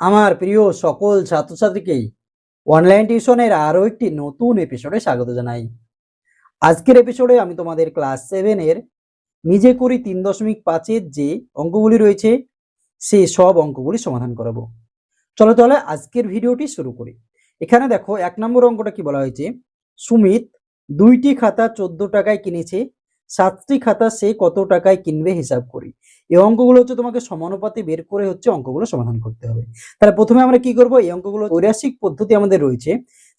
আমার প্রিয় সকল ছাত্রছাত্রীকেই অনলাইন টিউশনের আরও একটি নতুন এপিসোডে স্বাগত জানাই। আজকের এপিসোডে আমি তোমাদের ক্লাস সেভেনের নিজে করি তিন দশমিক পাঁচের যে অঙ্কগুলি রয়েছে সেই সব অঙ্কগুলি সমাধান করাবো। চলো তাহলে আজকের ভিডিওটি শুরু করি। এখানে দেখো, এক নম্বর অঙ্কটা কি বলা হয়েছে? সুমিত দুইটি খাতা চোদ্দ টাকায় কিনেছে সাতটি খাতা সে কত টাকায় কিনবে হিসাব করি। এই অঙ্কগুলো হচ্ছে তোমাকে সমানুপাতে বের করে হচ্ছে অঙ্কগুলো সমাধান করতে হবে। তাহলে প্রথমে আমরা কি করব? এই অঙ্কগুলো ঐরাসিক পদ্ধতি আমাদের রয়েছে।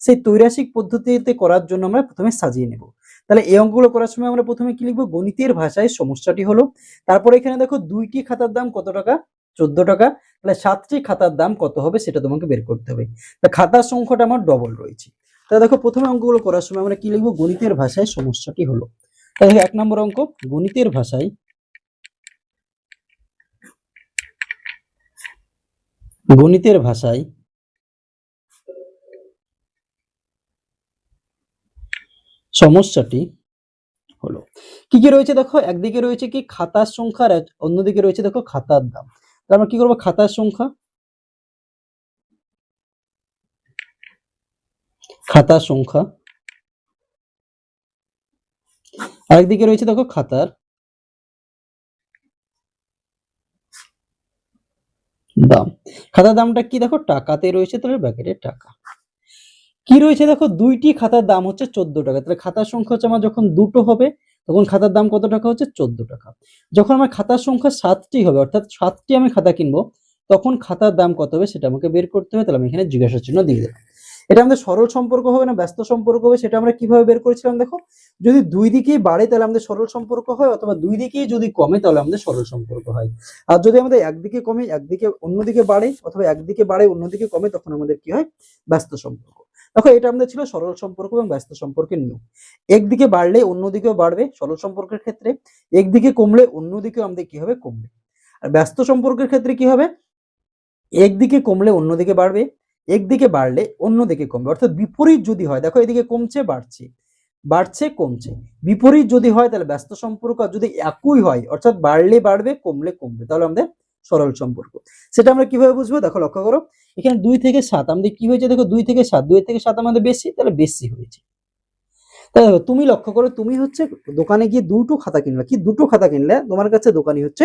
সেই তৈরাসিক পদ্ধতিতে করার জন্য আমরা প্রথমে সাজিয়ে নেব। তাহলে এই অঙ্কগুলো করার সময় আমরা প্রথমে কি লিখব? গণিতের ভাষায় সমস্যাটি হলো, তারপরে এখানে দেখো দুইটি খাতার দাম কত টাকা? চোদ্দ টাকা। তাহলে সাতটি খাতার দাম কত হবে সেটা তোমাকে বের করতে হবে। তা খাতার সংখ্যাটা আমার ডবল রয়েছে। তাহলে দেখো প্রথমে অঙ্কগুলো করার সময় আমরা কি লিখব? গণিতের ভাষায় সমস্যাটি হলো। তাহলে এক নম্বর অঙ্ক, গণিতের ভাষায় গণিতের ভাষায় সমস্যাটি হলো, কি কি রয়েছে দেখো? একদিকে রয়েছে কি খাতার সংখ্যা আর অন্যদিকে রয়েছে দেখো খাতার দাম। তাহলে আমরা কি করব? খাতার সংখ্যা খাতার সংখ্যা আরেকদিকে রয়েছে দেখো খাতার। দাম। খাতার দামটা কি দেখো? টাকাতে রয়েছে তাহলে ব্র্যাকেটে টাকা। কি রয়েছে দেখো? দুইটি খাতার দাম হচ্ছে চোদ্দ টাকা। তাহলে খাতার সংখ্যা হচ্ছে আমার যখন দুটো হবে, তখন খাতার দাম কত টাকা হচ্ছে? চোদ্দ টাকা। যখন আমার খাতার সংখ্যা সাতটি হবে, অর্থাৎ সাতটি আমি খাতা কিনবো, তখন খাতার দাম কত হবে সেটা আমাকে বের করতে হবে। তাহলে আমি এখানে জিজ্ঞাসা চিহ্ন দিয়ে দিলাম এটা আমাদের সরল সম্পর্ক হবে না, ব্যস্ত সম্পর্ক হবে, সেটা আমরা কীভাবে বের করেছিলাম দেখো? যদি দুই দিকেই বাড়ে তাহলে আমাদের সরল সম্পর্ক হয়, অথবা দুই দিকেই যদি কমে তাহলে আমাদের সরল সম্পর্ক হয়। আর যদি আমাদের একদিকে কমে একদিকে অন্যদিকে বাড়ে, অথবা একদিকে বাড়ে অন্যদিকে কমে, তখন আমাদের কি হয়? ব্যস্ত সম্পর্ক। দেখো, এটা আমাদের ছিল সরল সম্পর্ক এবং ব্যস্ত সম্পর্কের নিয়ম। একদিকে বাড়লে অন্যদিকেও বাড়বে সরল সম্পর্কের ক্ষেত্রে একদিকে কমলে অন্যদিকেও আমাদের কি হবে? কমবে। আর ব্যস্ত সম্পর্কের ক্ষেত্রে কি হবে? একদিকে কমলে অন্যদিকে বাড়বে একদিকে বাড়লে অন্যদিকে কমবে। অর্থাৎ বিপরীত যদি হয়, দেখো এদিকে কমছে, বাড়ছে। বাড়ছে, কমছে। বিপরীত যদি হয়, তাহলে ব্যস্ত সম্পর্ক আর যদি একই হয়, অর্থাৎ বাড়লে বাড়বে, কমলে কমবে। তাহলে আমাদের সরল সম্পর্ক। সেটা আমরা কীভাবে বুঝব? দেখো, লক্ষ্য করো। এখানে দুই থেকে সাত, আমাদের কি হয়েছে? দেখো, দুই থেকে সাত, দুই থেকে সাত আমাদের বেশি, তাহলে বেশি হয়েছে। তাহলে তুমি লক্ষ্য করো, তুমি হচ্ছে দোকানে গিয়ে দুটো খাতা কিনলে। কি? দুটো খাতা কিনলে তোমার কাছে দোকানি হচ্ছে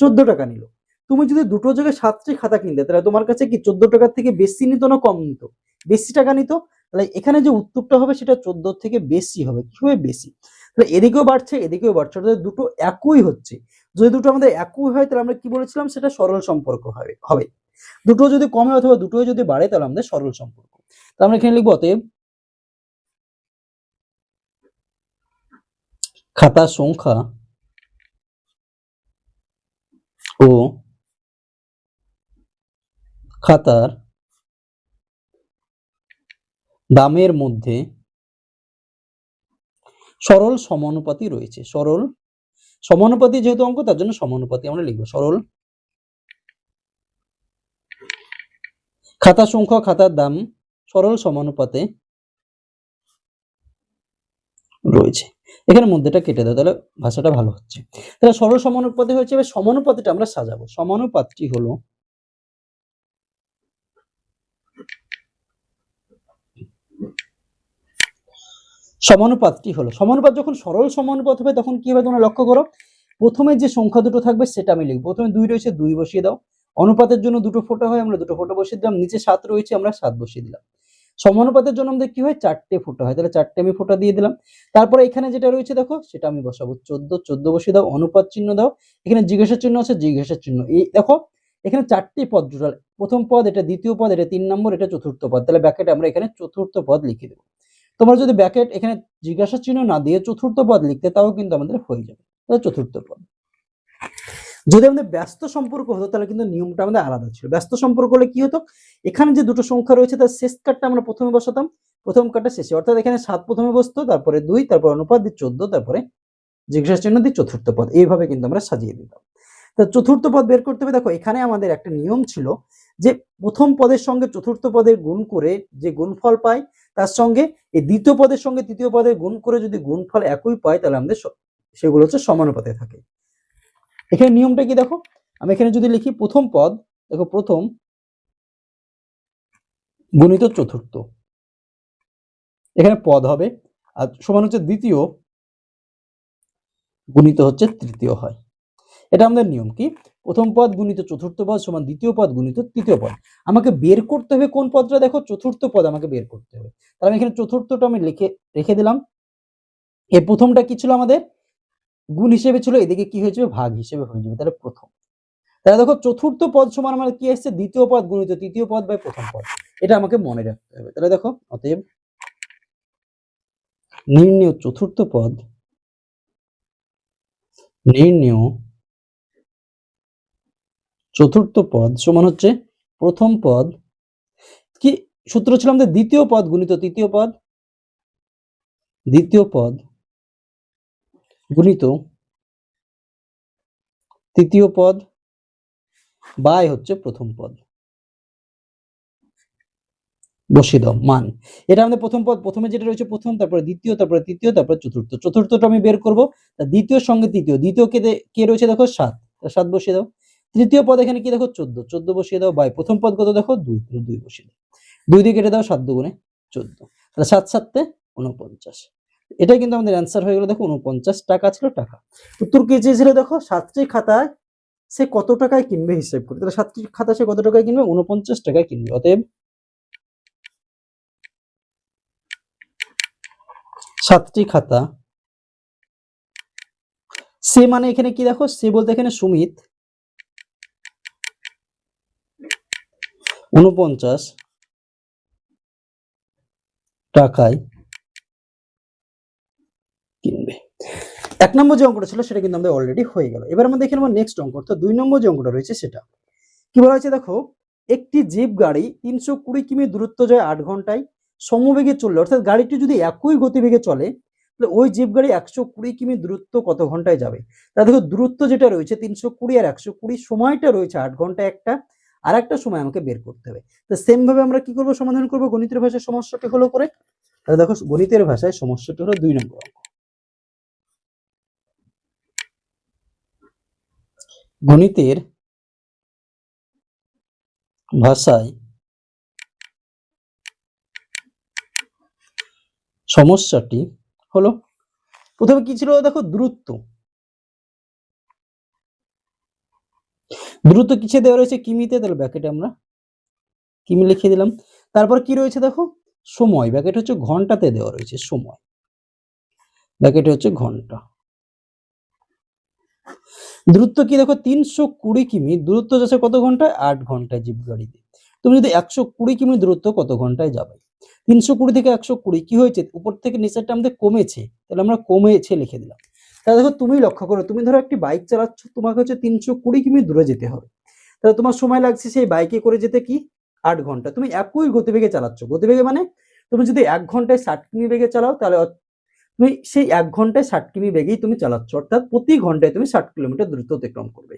চোদ্দ টাকা নিল। তুমি যদি দুটো জায়গায় সাতটি খাতা কিনতে, তাহলে তোমার কাছে কি চোদ্দ টাকার থেকে বেশি নিত না কম নিত? বেশি টাকা নিত? তাহলে এখানে যে উত্তরটা হবে, সেটা চোদ্দ থেকে বেশি হবে। কি হবে বেশি? তাহলে এদিকেও বাড়ছে এদিকেও বাড়ছে। অর্থাৎ দুটো একই হচ্ছে। যদি দুটো আমাদের একই হয়, তাহলে আমরা কি বলেছিলাম? সেটা সরল সম্পর্ক হবে হবে। দুটো যদি কমে অথবা দুটো যদি বাড়ে, তাহলে আমাদের সরল সম্পর্ক। তো আমরা এখানে লিখব, অতএব খাতার সংখ্যা ও খাতার দামের মধ্যে সরল সমানুপাতি রয়েছে। সরল সমানুপাতি যেহেতু অঙ্ক, তার জন্য সমানুপাতি আমরা লিখব। সরল খাতার সংখ্যা, খাতার দাম সরল সমানুপাতে রয়েছে। এখানে মধ্যেটা কেটে দাও, তাহলে ভাষাটা ভালো হচ্ছে। তাহলে সরল সমানুপাতি হয়েছে, এবার সমানুপাতিটা আমরা সাজাবো। সমানুপাতটি হলো সমানুপাতটি হলো। সমানুপাত যখন সরল সমানুপাত হবে, তখন কি হবে তোমরা লক্ষ্য করো? প্রথমে যে সংখ্যা দুটো থাকবে সেটা আমি লিখব। প্রথমে দুই রয়েছে, দুই বসিয়ে দাও। অনুপাতের জন্য দুটো ফোঁটা হয়, আমরা দুটো ফোঁটা বসিয়ে দিলাম। নিচে সাত রয়েছে, আমরা সাত বসিয়ে দিলাম। সমানুপাতের জন্য আমাদের কি হয়? চারটে ফোঁটা হয়। তাহলে চারটে আমি ফোঁটা দিয়ে দিলাম। তারপরে এখানে যেটা রয়েছে দেখো, সেটা আমি বসাবো। চোদ্দ চোদ্দ বসিয়ে দাও। অনুপাত চিহ্ন দাও। এখানে জিজ্ঞাসা চিহ্ন আছে জিজ্ঞাসা চিহ্ন। এই দেখো, এখানে চারটি পদ টোটাল প্রথম পদ, এটা দ্বিতীয় পদ, এটা তিন নম্বর, এটা চতুর্থ পদ। তাহলে ব্যাকেটে আমরা এখানে চতুর্থ পদ লিখে দেবো। তোমরা যদি ব্যাকেট এখানে জিজ্ঞাসা চিহ্ন না দিয়ে চতুর্থ পদ লিখতে, তাও কিন্তু আমাদের হয়ে যাবে। তাহলে চতুর্থ পদ। যদি আমাদের ব্যস্ত সম্পর্ক হতো, তাহলে কিন্তু নিয়মটা আমাদের আলাদা ছিল। ব্যস্ত সম্পর্ক হলে কি হতো? এখানে যে দুটো সংখ্যা রয়েছে, তার শেষ কাটটা আমরা প্রথমে বসাতাম। প্রথম কাটটা শেষে। অর্থাৎ এখানে সাত প্রথমে বসতো, তারপরে দুই, তারপর অনুপাত দিয়ে চোদ্দ, তারপরে জিজ্ঞাসা চিহ্ন দিয়ে চতুর্থ পদ। এইভাবে কিন্তু আমরা সাজিয়ে দিতাম। তা চতুর্থ পদ বের করতে হবে। দেখো, এখানে আমাদের একটা নিয়ম ছিল যে প্রথম পদের সঙ্গে চতুর্থ পদের গুণ করে যে গুণফল পাই তার সঙ্গে এই দ্বিতীয় পদের সঙ্গে তৃতীয় পদের গুণ করে যদি গুণফল একই পাই, তাহলে আমাদের সেগুলো হচ্ছে সমানুপাতে থাকে। এখানে নিয়মটা কি দেখো? আমি এখানে যদি লিখি প্রথম পদ, দেখো প্রথম গুণিত চতুর্থ। এখানে পদ হবে, আর সমান হচ্ছে দ্বিতীয়, গুণিত হচ্ছে তৃতীয় হয়। এটা আমাদের নিয়ম কি? প্রথম পদ গুণিত চতুর্থ পদ সমান দ্বিতীয় পদ গুণিত তৃতীয় পদ। আমাকে বের করতে হবে কোন পদটা? দেখো, চতুর্থ পদ আমাকে বের করতে হবে। তাহলে আমি এখানে চতুর্থটা আমি লিখে, রেখে দিলাম। এর প্রথমটা কি ছিল আমাদের? গুণ হিসেবে ছিল, এদিকে কি হয়ে যাবে ভাগ হিসেবে হয়ে যাবে। তাহলে প্রথম। তাহলে দেখো, চতুর্থ পদ সমান আমার কি আসছে দ্বিতীয় পদ গুণিত তৃতীয় পদ বাই প্রথম পদ। এটা আমাকে মনে রাখতে হবে। তাহলে দেখো, অতএব নির্ণেয় চতুর্থ পদ, নির্ণেয় চতুর্থ পদ সমান হচ্ছে প্রথম পদ। কি সূত্র ছিল আমাদের দ্বিতীয় পদ গুণিত তৃতীয় পদ? দ্বিতীয় পদ গুণিত তৃতীয় পদ বাই হচ্ছে প্রথম পদ। বসিয়ে দাও, মান। এটা আমাদের প্রথম পদ, প্রথমে যেটা রয়েছে প্রথম, তারপরে দ্বিতীয়, তারপরে তৃতীয়, তারপরে চতুর্থ। চতুর্থটা আমি বের করব দ্বিতীয় সঙ্গে তৃতীয়। দ্বিতীয় কে কে রয়েছে দেখো? সাত। সাত বসিয়ে দাও। তৃতীয় পদ এখানে কি দেখো? চোদ্দ। চোদ্দ বসিয়ে দাও, বাই। প্রথম পদ কত দেখো? দুই। দুই বসিয়ে দাও। দুই দিয়ে কেটে দাও, সাত দুগুণে চোদ্দ। তাহলে সাত সাততে উনপঞ্চাশ এটাই কিন্তু আমাদের অ্যান্সার হয়ে গেল, দেখো উনপঞ্চাশ টাকা ছিল টাকা। উত্তর কে চেয়েছিল দেখো? সাতটি খাতায় সে কত টাকায় কিনবে হিসেব করে। তাহলে সাতটি খাতা সে কত টাকায় কিনবে? উনপঞ্চাশ টাকায় কিনবে। অতএব সাতটি খাতা। সে মানে এখানে কি দেখো? সে বলতে এখানে সুমিত। উনপঞ্চাশ টাকায় কিনবে। এক নম্বর যে অঙ্কটা ছিল সেটা কিন্তু আমাদের অলরেডি হয়ে গেল। এবার আমরা দেখে নেব নেক্সট অঙ্ক। অর্থাৎ দুই নম্বর যে অঙ্কটা রয়েছে সেটা। কি বলা হয়েছে দেখো? একটি জিপ গাড়ি তিনশো কুড়ি কিমি দূরত্ব যায় আট ঘন্টায় সমবেগে চললে। অর্থাৎ গাড়িটি যদি একই গতিবেগে চলে, তাহলে ওই জিপ গাড়ি একশো কুড়ি কিমি দূরত্ব কত ঘন্টায় যাবে? তা দেখো, দূরত্ব যেটা রয়েছে তিনশো কুড়ি আর একশো কুড়ি সময়টা রয়েছে আট ঘণ্টা একটা। আর একটা সময় আমাকে বের করতে হবে। তো সেম ভাবে আমরা কি করব? সমাধান করব? গণিতের ভাষায় সমস্যাটি হলো করে। তাহলে দেখো, গণিতের ভাষায় সমস্যাটি হলো দুই নম্বর অঙ্ক। গণিতের ভাষায় সমস্যাটি হলো, প্রথমে কি ছিল? দেখো, দূরত্ব। দূরত্ব কিসে দেওয়া রয়েছে? কিমিতে, তাহলে ব্যাকেটে আমরা কিমি লিখে দিলাম। তারপর কি রয়েছে দেখো? সময়। ব্যাকেট হচ্ছে ঘন্টাতে দেওয়া রয়েছে, সময়। ব্যাকেটে হচ্ছে ঘণ্টা। দূরত্ব কি দেখো? তিনশো কুড়ি কিমি। দূরত্ব যাচ্ছে কত ঘন্টায়? আট ঘন্টায় জিপ গাড়িতে তুমি যদি একশো কুড়ি কিমি দূরত্ব কত ঘন্টায় যাবে? তিনশো কুড়ি থেকে একশো কুড়ি। কি হয়েছে? উপর থেকে নিচেরটা আমাদের কমেছে। তাহলে আমরা কমেছে লিখে দিলাম। তাহলে দেখো তুমি লক্ষ্য করো, তুমি ধরো একটি বাইক চালাচ্ছ, তোমাকে হচ্ছে তিনশো কুড়ি কিমি দূরে যেতে হবে। তাহলে তোমার সময় লাগছে সেই বাইকে করে যেতে কি? আট ঘণ্টা। তুমি একই গতিবেগে চালাচ্ছ। গতিবেগে মানে তুমি যদি এক ঘন্টায় ষাট কিমি বেগে চালাও, তাহলে তুমি সেই এক ঘন্টায় ষাট কিমি বেগেই তুমি চালাচ্ছ। অর্থাৎ প্রতি ঘন্টায় তুমি ষাট কিলোমিটার দ্রুত অতিক্রম করবে।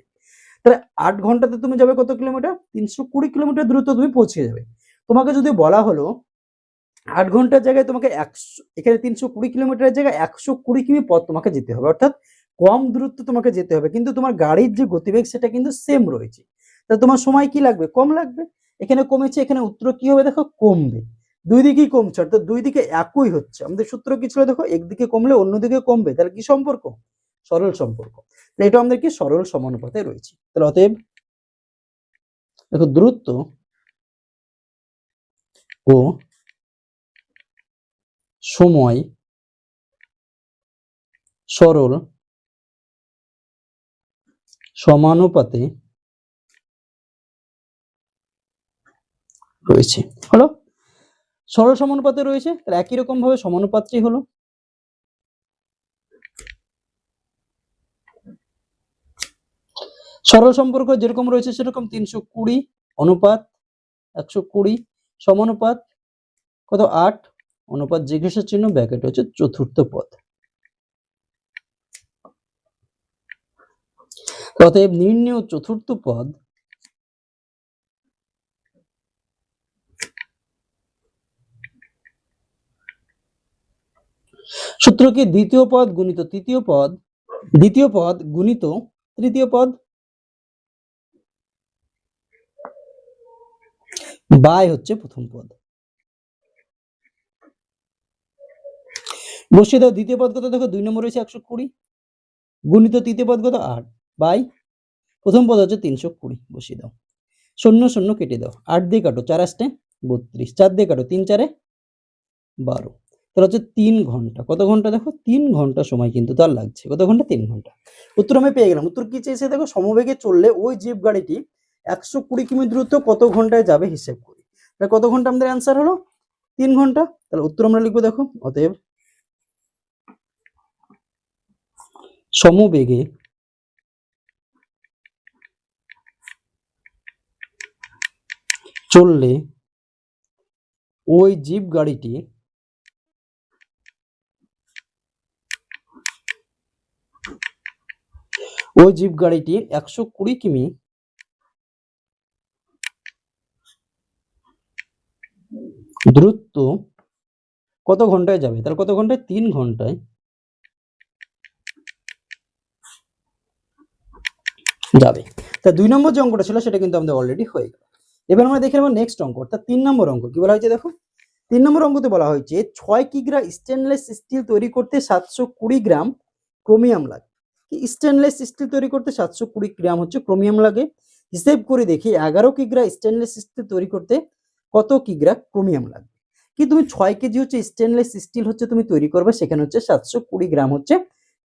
তাহলে আট ঘন্টাতে তুমি যাবে কত কিলোমিটার? তিনশো কুড়ি কিলোমিটার দ্রুত তুমি পৌঁছে যাবে। তোমাকে যদি বলা হলো আট ঘণ্টার জায়গায় তোমাকে একশো, এখানে তিনশো কুড়ি কিলোমিটারের জায়গায় একশো কুড়ি কিমি পথ তোমাকে যেতে হবে। অর্থাৎ কম দূরত্ব তোমাকে যেতে হবে। কিন্তু তোমার গাড়ির যে গতিবেগ, সেটা কিন্তু সেম রয়েছে। তা তোমার সময় কি লাগবে? কম লাগবে। এখানে কমেছে, এখানে উত্তর কি হবে? দেখো, কমবে। দুই দিকেই কমছে, অর্থাৎ দুই দিকে একই হচ্ছে। আমাদের সূত্র কি ছিল? দেখো একদিকে কমলে অন্যদিকে কমবে। তাহলে কি সম্পর্ক? সরল সম্পর্ক। তাহলে এটা আমাদের কি সরল সমানুপাতে রয়েছে। তাহলে অতএব দেখো, দূরত্ব ও সময়, সরল, সমানুপাতে রয়েছে। হলো? সরল সমানুপাতে রয়েছে, তাহলে একই রকম ভাবে সমানুপাতটি হলো। সরল সম্পর্ক যেরকম রয়েছে সেরকম তিনশো কুড়ি অনুপাত, একশো কুড়ি সমানুপাত, কত? আট অনুপাত জিজ্ঞাসা চিহ্ন ব্যাকেট হচ্ছে চতুর্থ পদ। অতএব নির্ণেয় চতুর্থ পদ সূত্র কি দ্বিতীয় পদ গুণিত তৃতীয় পদ, দ্বিতীয় পদ গুণিত তৃতীয় পদ বাই হচ্ছে প্রথম পদ। বসিয়ে দাও দ্বিতীয় পদ কত দেখো দুই নম্বর রয়েছে একশো কুড়ি। গুণিত তৃতীয় পদ কত আট বাই প্রথম পদ হচ্ছে তিনশো কুড়ি, বসিয়ে দাও। শূন্য শূন্য কেটে দাও। আট দিয়ে কাটো, চার আসতে বত্রিশ। চার দিয়ে কাটো, তিন, চারে বারো। তাহলে হচ্ছে তিন ঘণ্টা। কত ঘণ্টা দেখো? তিন ঘণ্টা সময় কিন্তু তার লাগছে। কত ঘণ্টা? তিন ঘণ্টা। উত্তর আমি পেয়ে গেলাম। উত্তর কি চেয়েছে দেখো? সমবেগে চললে ওই জিপ গাড়িটি একশো কুড়ি কিমি দ্রুত কত ঘন্টায় যাবে হিসেব করি। তাহলে কত ঘণ্টা আমাদের অ্যান্সার হলো? তিন ঘণ্টা। তাহলে উত্তর আমরা লিখব দেখো, অতএব সমবেগে চললে ওই জিপ গাড়িটি ওই জিপ গাড়িটি একশো কুড়ি কিমি দ্রুত কত ঘন্টায় যাবে? তাহলে কত ঘন্টায়? তিন ঘন্টায়। যাবে। তা দুই নম্বর যে অঙ্কটা ছিল সেটা কিন্তু আমাদের অলরেডি হয়ে গেল। এবার আমরা দেখে নেব নেক্সট অঙ্ক। অর্থাৎ তিন নম্বর অঙ্ক কি বলা হয়েছে দেখো? তিন নম্বর অঙ্কতে বলা হয়েছে, ছয় কিগ্রা স্টেনলেস স্টিল তৈরি করতে সাতশো কুড়ি গ্রাম ক্রোমিয়াম লাগে। স্টেনলেস স্টিল তৈরি করতে সাতশো কুড়ি গ্রাম হচ্ছে ক্রোমিয়াম লাগে। হিসেব করে দেখি, এগারো কিগ্রা স্টেনলেস স্টিল তৈরি করতে কত কিগ্রা ক্রোমিয়াম লাগবে কি তুমি ছয় কেজি হচ্ছে স্টেনলেস স্টিল হচ্ছে তুমি তৈরি করবে, সেখানে হচ্ছে সাতশো কুড়ি গ্রাম হচ্ছে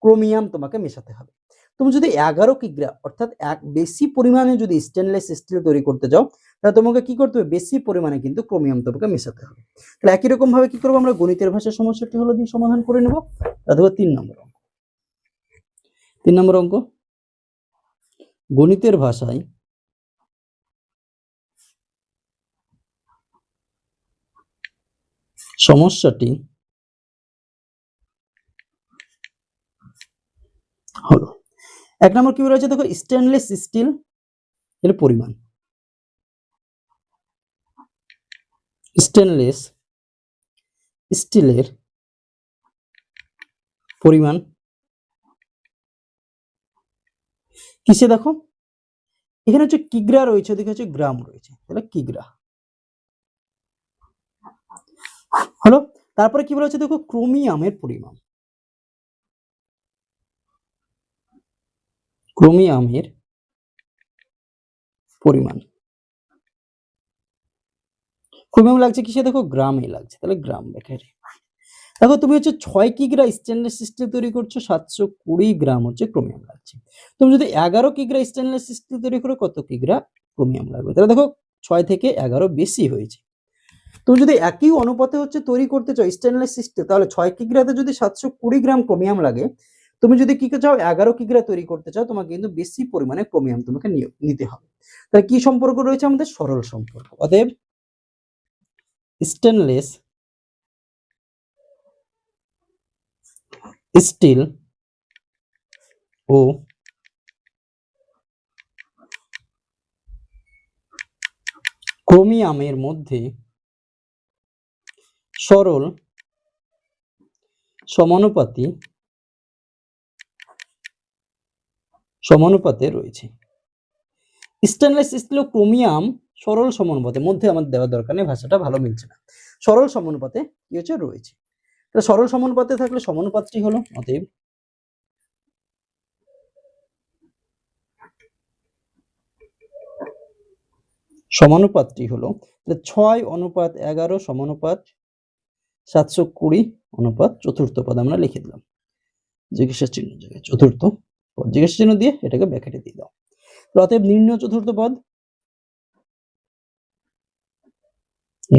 ক্রোমিয়াম তোমাকে মেশাতে হবে। তুমি যদি এগারো কিগ্রা অর্থাৎ এক বেশি পরিমাণে যদি স্টেনলেস স্টিল তৈরি করতে যাও তাহলে তোমাকে কি করতে হবে? বেশি পরিমাণে কিন্তু ক্রোমিয়াম তোমাকে মেশাতে হবে। তাহলে একই রকম ভাবে কি করব আমরা? গণিতের ভাষার সমস্যাটি হলো দিয়ে সমাধান করে নেব। অথবা তিন নম্বর অঙ্ক। তিন নম্বর অঙ্ক। গণিতের ভাষায় সমস্যাটি হলো এক নম্বর কি রয়েছে দেখো স্টেনলেস স্টিল এর পরিমাণ। স্টেনলেস স্টিলের পরিমাণ কিসে দেখো? এখানে হচ্ছে কিগ্রা রয়েছে, ওদিকে হচ্ছে গ্রাম রয়েছে। তাহলে কিগ্রা। হলো? তারপরে কি বলা হচ্ছে দেখো ক্রোমিয়ামের পরিমাণ। ক্রোমিয়ামের পরিমাণ। ক্রোমিয়াম লাগছে কিসে? দেখো, গ্রামে লাগছে। তাহলে গ্রাম বেকারি দেখো, তুমি হচ্ছে ছয় কিগ্রা স্টেনলেস স্টিল তৈরি করছ, সাতশো কুড়ি গ্রাম হচ্ছে ক্রোমিয়াম লাগছে। তুমি যদি এগারো কিগ্রা স্টেনলেস স্টিল তৈরি করো, কত কিগ্রা ক্রোমিয়াম লাগবে? তাহলে দেখো, ছয় থেকে এগারো বেশি হয়েছে। তুমি যদি একই অনুপাতে হচ্ছে তৈরি করতে চাও স্টেনলেস স্টিল, তাহলে ছয় কিগ্রাতে যদি সাতশো কুড়ি গ্রাম ক্রোমিয়াম লাগে তুমি যদি কি চাও, এগারো কিগ্রা তৈরি করতে চাও, তোমাকে কিন্তু বেশি পরিমাণে ক্রোমিয়াম তোমাকে নিতে হবে। তাহলে কি সম্পর্ক রয়েছে আমাদের? সরল সম্পর্ক। অতএব স্টেনলেস স্টিল ও ক্রোমিয়ামের মধ্যে সরল সমানুপাতি সমানুপাতে রয়েছে। স্টেনলেস স্টিল ক্রোমিয়াম সরল সমানুপাতে, মধ্যে আমাদের দেওয়ার দরকার নেই, ভাষাটা ভালো মিলছে না। সরল সমানুপাতে কি হচ্ছে? রয়েছে। সরল সমানুপাতে থাকলে সমানুপাতটি হলো, অতএব সমানুপাতটি হলো ছয় অনুপাত এগারো সমানুপাত সাতশো কুড়ি অনুপাত চতুর্থ পদ আমরা লিখে দিলাম। জিজ্ঞাসা চিহ্ন জায়গায়, চতুর্থ জিজ্ঞাসা চিহ্ন দিয়ে এটাকে ব্যাকেটে দিয়ে দাও। অতএব নির্ণয় চতুর্থ পদ?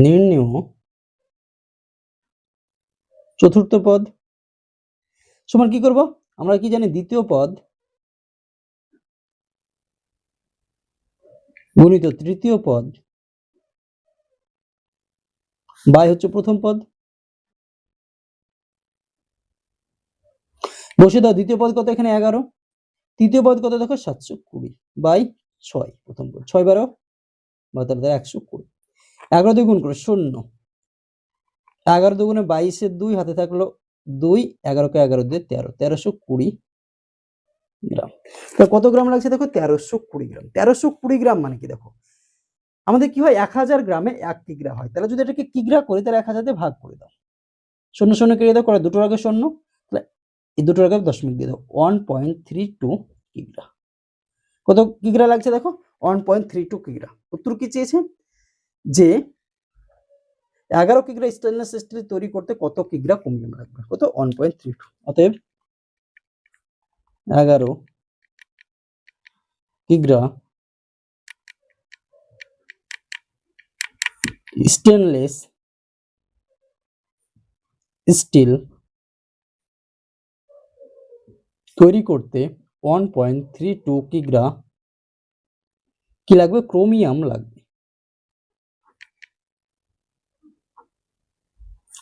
নির্ণয় চতুর্থ পদ। সমান, কি করব? আমরা কি জানি দ্বিতীয় পদ? গুণিত তৃতীয় পদ। বাই হচ্ছে প্রথম পদ। বসে দাও, দ্বিতীয় পদ কত? এখানে এগারো। তৃতীয় পদ কত দেখো? সাতশো কুড়ি বাই ছয়, প্রথম পদ। ছয় বারো বা তার দ্বারা একশো কুড়ি। এগারো দুই গুণ করে, শূন্য। এগারো দুগুণে বাইশের দুই, হাতে থাকল দুই, এগারোকে এগারো দিয়ে তেরো, তেরোশো কুড়ি গ্রাম। তো কত গ্রাম লাগছে দেখো? তেরোশো কুড়ি গ্রাম। তেরোশো কুড়ি গ্রাম মানে কি দেখো? আমাদের কি হয়? এক হাজার গ্রামে এক কিগ্রা হয়। তাহলে যদি এটাকে কিগ্রা করি, তাহলে এক হাজার দিয়ে ভাগ করে দাও। শূন্য শূন্য কেটে দাও, করে। দুটোর আগে শূন্য এই দুটোর আগে দশমিক দিয়ে দাও। ওয়ান পয়েন্ট থ্রি টু কিগ্রা। কত কিগ্রা লাগছে দেখো? ওয়ান পয়েন্ট থ্রি টু কিগ্রা। উত্তর কি চেয়েছে? যে এগারো কিগ্রা স্টেনলেস স্টিল তৈরি করতে কত কিগ্রা ক্রোমিয়াম লাগবে? কত? ওয়ান পয়েন্ট থ্রি টু অতএব এগারো কিগ্রা স্টেনলেস স্টিল তৈরি করতে ওয়ান পয়েন্ট থ্রি টু কিগ্রা কি লাগবে? ক্রোমিয়াম লাগবে।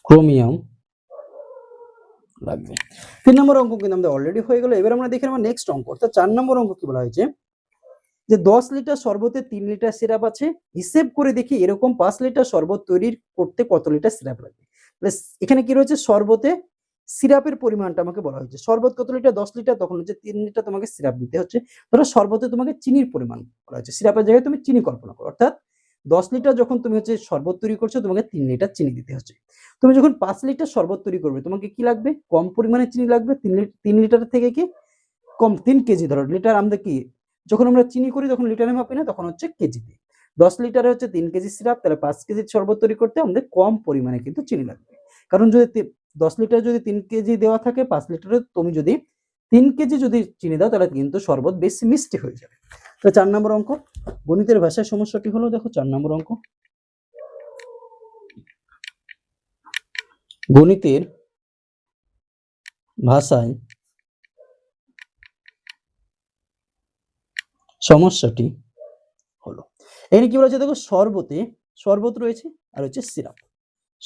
ক্রোমিয়াম লাগবে। তিন নম্বর অঙ্ক কিন্তু আমাদের অলরেডি হয়ে গেল। এবার আমরা দেখে নেব নেক্সট অঙ্ক। অর্থাৎ চার নম্বর অঙ্ক কি বলা হয়েছে? যে দশ লিটার শরবতে তিন লিটার সিরাপ আছে। হিসেব করে দেখি এরকম পাঁচ লিটার শরবত তৈরি করতে কত লিটার সিরাপ লাগবে। এখানে কি রয়েছে? শরবতে সিরাপের পরিমাণটা আমাকে বলা হয়েছে। শরবত কত লিটার? দশ লিটার, তখন হচ্ছে তিন লিটার তোমাকে সিরাপ দিতে হচ্ছে। ধরো শরবতে তোমাকে চিনির পরিমাণ বলা হয়েছে। সিরাপের জায়গায় তুমি চিনি কল্পনা করো। অর্থাৎ দশ লিটার যখন তুমি হচ্ছে শরবত তৈরি করছ, তোমাকে তিন লিটার চিনি দিতে হচ্ছে। তুমি যখন পাঁচ লিটার শরবত তৈরি করবে, তোমাকে কি লাগবে? কম পরিমাণে চিনি লাগবে। তিন লিটার তিন লিটার থেকে কি? কম, তিন কেজি ধরো। লিটার আমাদের কি? যখন আমরা চিনি করি, তখন লিটারে মাপি না, তখন হচ্ছে কেজিতে দশ লিটারে হচ্ছে তিন কেজি সিরাপ, তাহলে পাঁচ কেজি শরবত তৈরি করতে আমাদের কম পরিমাণে কিন্তু চিনি লাগবে। কারণ যদি দশ লিটার যদি তিন কেজি দেওয়া থাকে, পাঁচ লিটারে তুমি যদি তিন কেজি যদি চিনি দাও, তাহলে কিন্তু শরবত বেশি মিষ্টি হয়ে যাবে। তো চার নম্বর অঙ্ক, গণিতের ভাষায় সমস্যাটি হলো, দেখো চার নম্বর অঙ্ক। গণিতের ভাষায় সমস্যাটি হলো। এখানে কি বলা বলেছে? দেখো, শরবতে, শরবত রয়েছে, আর হচ্ছে সিরাপ।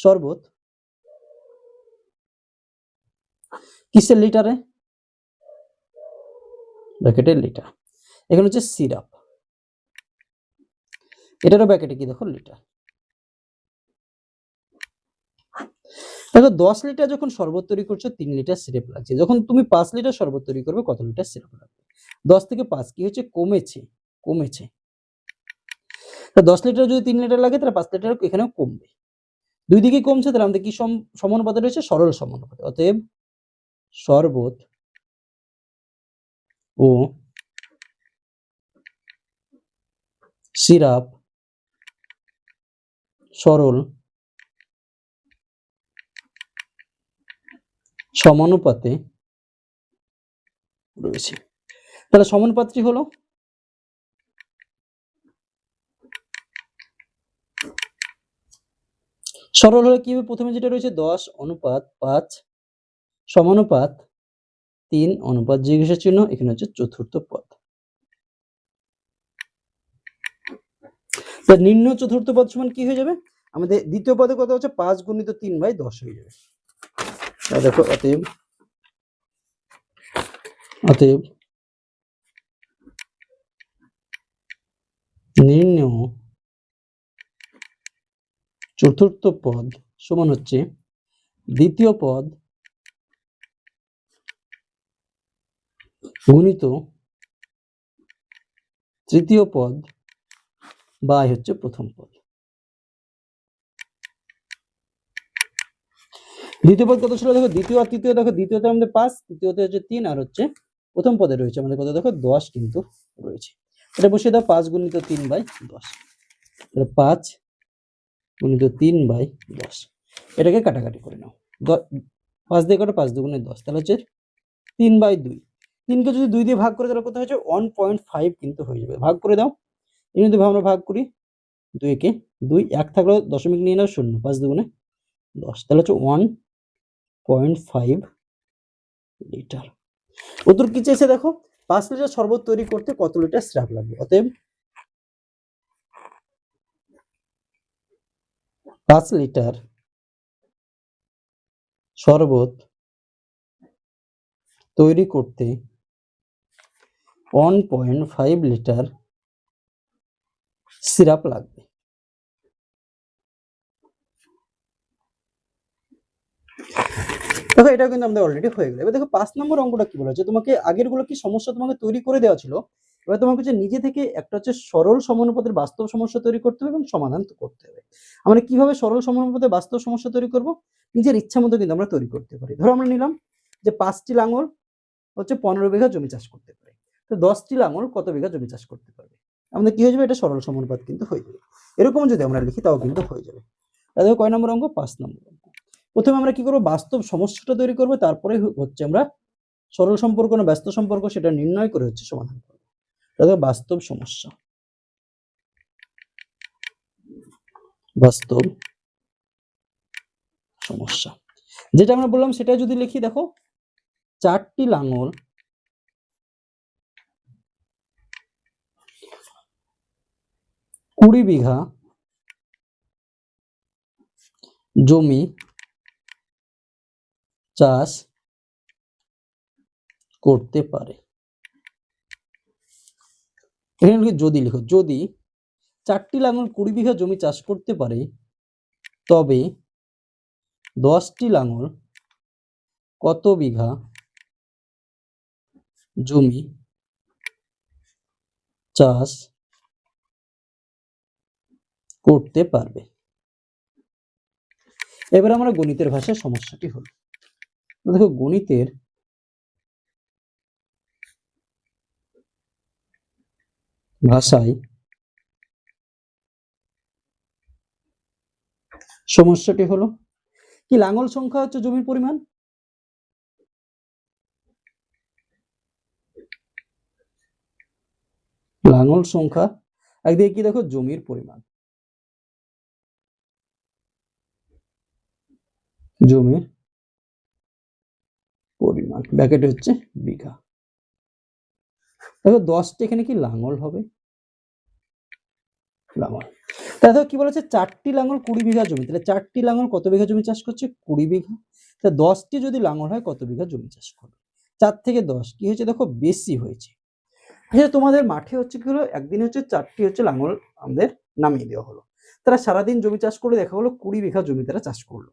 শরবত কিসের লিটারে ব্র্যাকেটের লিটার এখানে হচ্ছে সিরাপ এটারও ব্র্যাকেটে কি দেখো? লিটার দেখো, দশ লিটার যখন শরবত তৈরি করছ, তিন লিটার সিরাপ লাগছে। যখন তুমি পাঁচ লিটার শরবত তৈরি করবে, কত লিটার সিরাপ লাগবে? দশ থেকে পাঁচ কি হচ্ছে? কমেছে কমেছে। দশ লিটার যদি তিন লিটার লাগে, তাহলে পাঁচ লিটার এখানেও কমবে। দুই দিকে কমছে, তাহলে আমাদের কি সম, সমানুপাতে রয়েছে? সরল সমানুপাতে। অতএব শরবত ও সিরাপ, সরল সমানুপাতে রয়েছে। তাহলে সমানুপাতটি হলো সরল হলে কি প্রথমে যেটা রয়েছে? দশ অনুপাত পাঁচ সমানুপাত তিন অনুপাত জিজ্ঞাসা চিহ্ন, এখানে হচ্ছে চতুর্থ পদ। তো নিম্ন চতুর্থ পদ সমান কি হয়ে যাবে? আমাদের দ্বিতীয় পদে কত হচ্ছে? পাঁচ গুণিত তিন বাই দশ হয়ে যাবে। দেখো, অতএব অতএব নিম্ন চতুর্থ পদ সমান হচ্ছে দ্বিতীয় পদ গুণিত তৃতীয় পদ বাই হচ্ছে প্রথম পদ। দ্বিতীয় পদ কত ছিল? দেখো, দ্বিতীয় আর তৃতীয়, দেখো, দ্বিতীয়তে আমাদের পাঁচ, তৃতীয়তে হচ্ছে তিন, আর হচ্ছে প্রথম পদে রয়েছে আমাদের কত? দেখো, দশ কিন্তু রয়েছে। এটা বসিয়ে দাও, পাঁচ গুণিত তিন বাই দশ। পাঁচ গুণিত তিন বাই দশ। এটাকে কাটাকাটি করে নাও। পাঁচ দিয়ে কাটো, পাঁচ দুগুণে দশ। তাহলে হচ্ছে তিন বাই দুই। তিনকে যদি দুই দিয়ে ভাগ করে তাহলে কত হচ্ছে ওয়ান পয়েন্ট ফাইভ কিন্তু হয়ে যাবে। ভাগ করে দাও। এই যদি আমরা ভাগ করি। দুইকে দুই, এক থাকলেও দশমিক নিয়ে নাও শূন্য, পাঁচ দুগুণে দশ। তাহলে হচ্ছে ওয়ান পয়েন্ট ফাইভ লিটার উত্তর কি চেয়েছে দেখো? পাঁচ লিটার শরবত তৈরি করতে কত লিটার সিরাপ লাগবে? অতএব পাঁচ লিটার শরবত তৈরি করতে one point five litre syrup লাগবে। দেখো এটা কিন্তু আমাদের অলরেডি হয়ে গেল। এবার দেখো, পাঁচ নম্বর অঙ্কটা কি বলেছে? তোমাকে আগেরগুলো কি সমস্যা তোমাকে তৈরি করে দেওয়া ছিল? এবার তোমাকে হচ্ছে নিজে থেকে একটা হচ্ছে সরল সমানুপাতের বাস্তব সমস্যা তৈরি করতে হবে এবং সমাধান করতে হবে। আমরা কীভাবে সরল সমানুপাতের বাস্তব সমস্যা তৈরি করব? নিজের ইচ্ছা মতো কিন্তু আমরা তৈরি করতে পারি। ধরো আমরা নিলাম যে পাঁচটি লাঙল হচ্ছে পনেরো বিঘা জমি চাষ করতে পারে। তো দশটি লাঙল কত বিঘা জমি চাষ করতে পারবে? আমাদের কি হয়ে যাবে? এটা সরল সমানুপাত কিন্তু হয়ে যাবে। এরকম যদি আমরা লিখি, তাও কিন্তু হয়ে যাবে। তাহলে কয় নম্বর অঙ্ক? পাঁচ নম্বর অঙ্ক। প্রথমে আমরা কি করব? বাস্তব সমস্যাটা তৈরি করব, তারপরে হচ্ছে আমরা সরল সম্পর্ক না ব্যস্ত সম্পর্ক সেটা নির্ণয় করে হচ্ছে সমাধান করব। তাহলে বাস্তব সমস্যা। বাস্তব সমস্যা। যেটা আমরা বললাম, সেটা যদি লিখি, দেখো, চারটি লাঙল কুড়ি বিঘা জমি চাষ করতে পারে। এখানে যদি লিখো, যদি চারটি লাঙল কুড়ি বিঘা জমি চাষ করতে পারে, তবে দশটি লাঙল কত বিঘা জমি চাষ করতে পারবে। এবার আমরা গণিতের ভাষায় সমস্যাটি হল। দেখো গণিতের ভাষায় সমস্যাটি হলো, কি লাঙল সংখ্যা হচ্ছে জমির পরিমাণ? লাঙল সংখ্যা, একদিকে কি দেখো জমির পরিমাণ। জমির পরিমাণ। ব্যাকেটে হচ্ছে বিঘা। দেখো, দশটি এখানে কি লাঙল হবে? লাঙল। তাহলে দেখো, কি বলেছে? চারটি লাঙল কুড়ি বিঘা জমি। তাহলে চারটি লাঙল কত বিঘা জমি চাষ করছে? কুড়ি বিঘা। তা দশটি যদি লাঙল হয়, কত বিঘা জমি চাষ করবে? চার থেকে দশ, কি হয়েছে? দেখো, বেশি হয়েছে। আচ্ছা তোমাদের মাঠে হচ্ছে কি হলো? একদিন হচ্ছে চারটি হচ্ছে লাঙল আমাদের নামিয়ে দেওয়া হলো। তারা সারাদিন জমি চাষ করে দেখা হলো, কুড়ি বিঘা জমি তারা চাষ করল।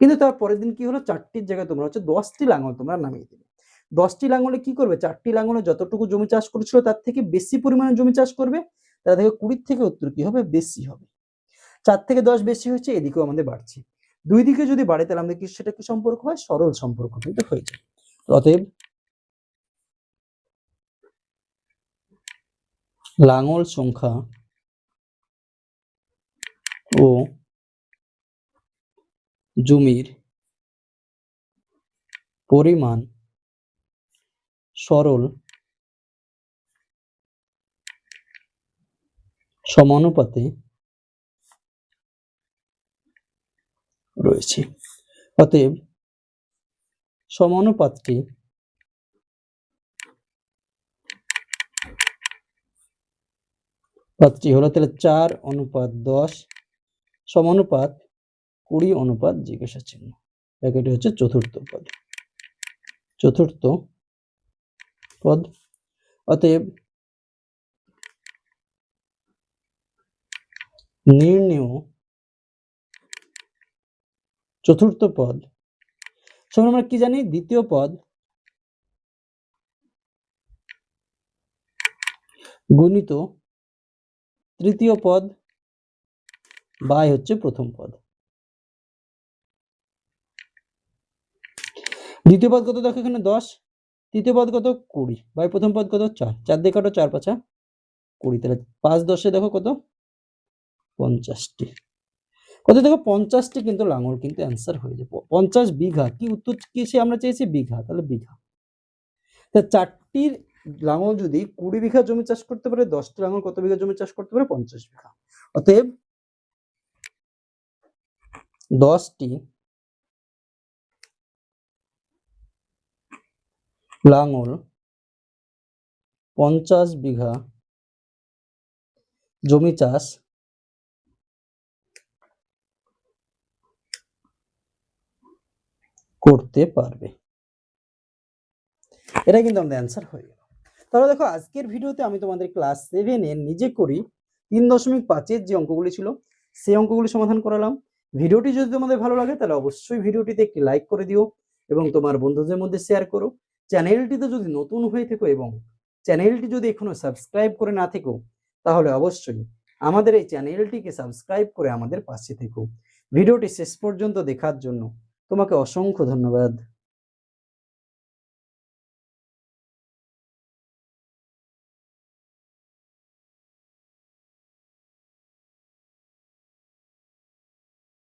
কিন্তু তার পরের দিন কি হলো? চারটির জায়গায় তোমরা হচ্ছে দশটি লাঙল তোমরা নামিয়ে দিলে। দশটি লাঙলে কি করবে? চারটি লাঙলে যতটুকু জমি চাষ করেছিল তার থেকে বেশি পরিমাণে জমি চাষ করবে। তারা দেখো কুড়ির থেকে উত্তর কি হবে? বেশি হবে। চার থেকে দশ বেশি হচ্ছে এদিকেও আমাদের বাড়ছে। দুই দিকে যদি বাড়ে, তাহলে আমাদের কি সেটা কি সম্পর্ক হয়? সরল সম্পর্ক কিন্তু হয়ে যায়। অতএব লাঙল সংখ্যা ও জমির পরিমাণ সরল সমানুপাতে রয়েছে। অতএব সমানুপাতটি পাত্রটি হলো তাহলে চার অনুপাত দশ সমানুপাত কুড়ি অনুপাত জিজ্ঞাসা চিহ্ন। ব্র্যাকেটে হচ্ছে চতুর্থ পদ। চতুর্থ পদ। অতএব নির্ণেয় চতুর্থ পদ। সমান আমরা কি জানি? দ্বিতীয় পদ। গুণিত তৃতীয় পদ বাই হচ্ছে প্রথম পদ। দ্বিতীয় পদ কত? দেখো এখানে দশ। তৃতীয় পদ কত? কুড়ি। বাই প্রথম পদ কত? চার। চার দিয়ে কাটো চার পাঁচা কুড়ি। তাহলে পাঁচ দশে দেখো কত? পঞ্চাশটি। কত দেখো? পঞ্চাশটি কিন্তু লাঙল, কিন্তু অ্যান্সার হয়ে যাবে পঞ্চাশ বিঘা। কি উত্তর কি সে আমরা চেয়েছি? বিঘা। তাহলে বিঘা। তা চারটির লাঙল যদি কুড়ি বিঘা জমি চাষ করতে পারে, দশটি লাঙল কত বিঘা জমি চাষ করতে পারে? পঞ্চাশ বিঘা। অতএব দশটি লাঙল, পঞ্চাশ বিঘা জমি চাষ, করতে পারবে। এটা কিন্তু আমাদের অ্যান্সার হয়ে গেল। তাহলে দেখো, আজকের ভিডিওতে আমি তোমাদের ক্লাস সেভেনের নিজে করি তিন দশমিক পাঁচের যে অঙ্কগুলি ছিল, সেই অঙ্কগুলি সমাধান করালাম। ভিডিওটি যদি তোমাদের ভালো লাগে, তাহলে অবশ্যই ভিডিওটিতে একটি লাইক করে দিও এবং তোমার বন্ধুদের মধ্যে শেয়ার করো। চ্যানেলটিতে যদি নতুন হয়ে থেকো এবং চ্যানেলটি যদি এখনও সাবস্ক্রাইব করে না থেকো, তাহলে অবশ্যই আমাদের এই চ্যানেলটিকে সাবস্ক্রাইব করে আমাদের পাশে থেকো। ভিডিওটি শেষ পর্যন্ত দেখার জন্য তোমাকে অসংখ্য ধন্যবাদ।